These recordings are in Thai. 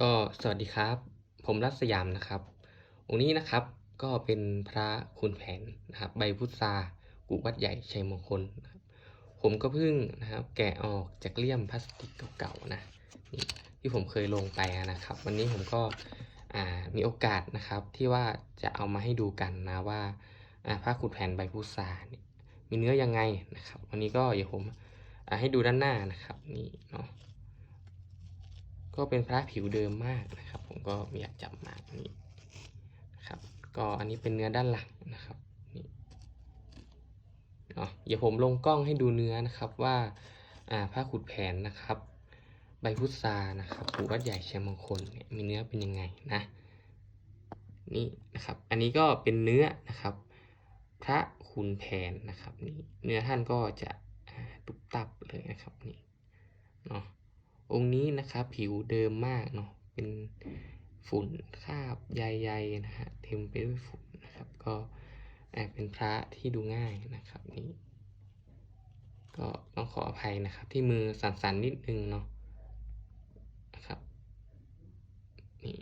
ก็สวัสดีครับ ผมรัศยามนะครับ องค์นี้นะครับก็เป็นพระคุณแผนนะครับ ใบพุทรากุวัดใหญ่ชัยมงคลนะครับผมก็เพิ่งนะครับ แกะออกจากเลี่ยมพลาสติกเก่าๆนะที่ผมเคยลงไปนะครับ วันนี้ผมก็มีโอกาสนะครับที่ว่าจะเอามาให้ดูกันนะว่าพระขุนแผนใบพุทราเนี่ยมีเนื้อยังไงนะครับ วันนี้ก็เดี๋ยวผมให้ดูด้านหน้านะครับนี่เนาะ ก็เป็นพระผิวเดิมมากนะครับ ผมก็ไม่อยากจับมากนี่นะครับ ก็อันนี้เป็นเนื้อด้านหลังนะครับนี่เดี๋ยวผมลงกล้องให้ดูเนื้อนะครับว่าอ่าผ้าขุดแผนนะครับ ใบพุทรานะครับปูวัดใหญ่เชียงมงคลเนี่ยมีเนื้อเป็นยังไงนะนี่นะครับ อันนี้ก็เป็นเนื้อนะครับ พระขุนแผนนะครับนี่เนื้อท่านก็จะตุบตับเลยนะครับนี่ องค์นี้นะครับผิวเดิมมากเนาะเป็นฝุ่นคราบใยๆนะฮะเต็มไปด้วยฝุ่นนะครับ ก็แอบเป็นพระที่ดูง่ายนะครับนี่ก็ต้องขออภัยนะครับ ที่มือสั่นๆนิดนึงเนาะนะครับนี่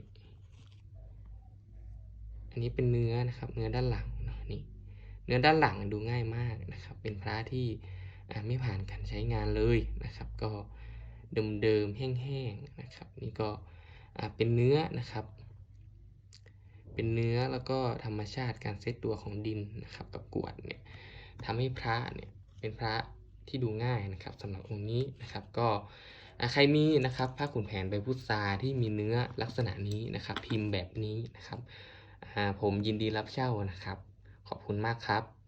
อันนี้เป็นเนื้อนะครับ เนื้อด้านหลังเนาะนี่เนื้อด้านหลังดูง่ายมากนะครับ เป็นพระที่ไม่ผ่านการใช้งานเลยนะครับ ก็ เดิมๆแห้งๆนะครับ นี่ก็เป็นเนื้อนะครับ เป็นเนื้อแล้วก็ธรรมชาติการเซตตัวของดินนะครับ กับกวดเนี่ยทำให้พระเนี่ยเป็นพระที่ดูง่ายนะครับสำหรับองค์นี้นะครับก็ใครมีนะครับผ้าขุนแผนใบพุทราที่มีเนื้อลักษณะนี้นะครับ พิมพ์แบบนี้นะครับผมยินดีรับเช่านะครับ ขอบคุณมากครับ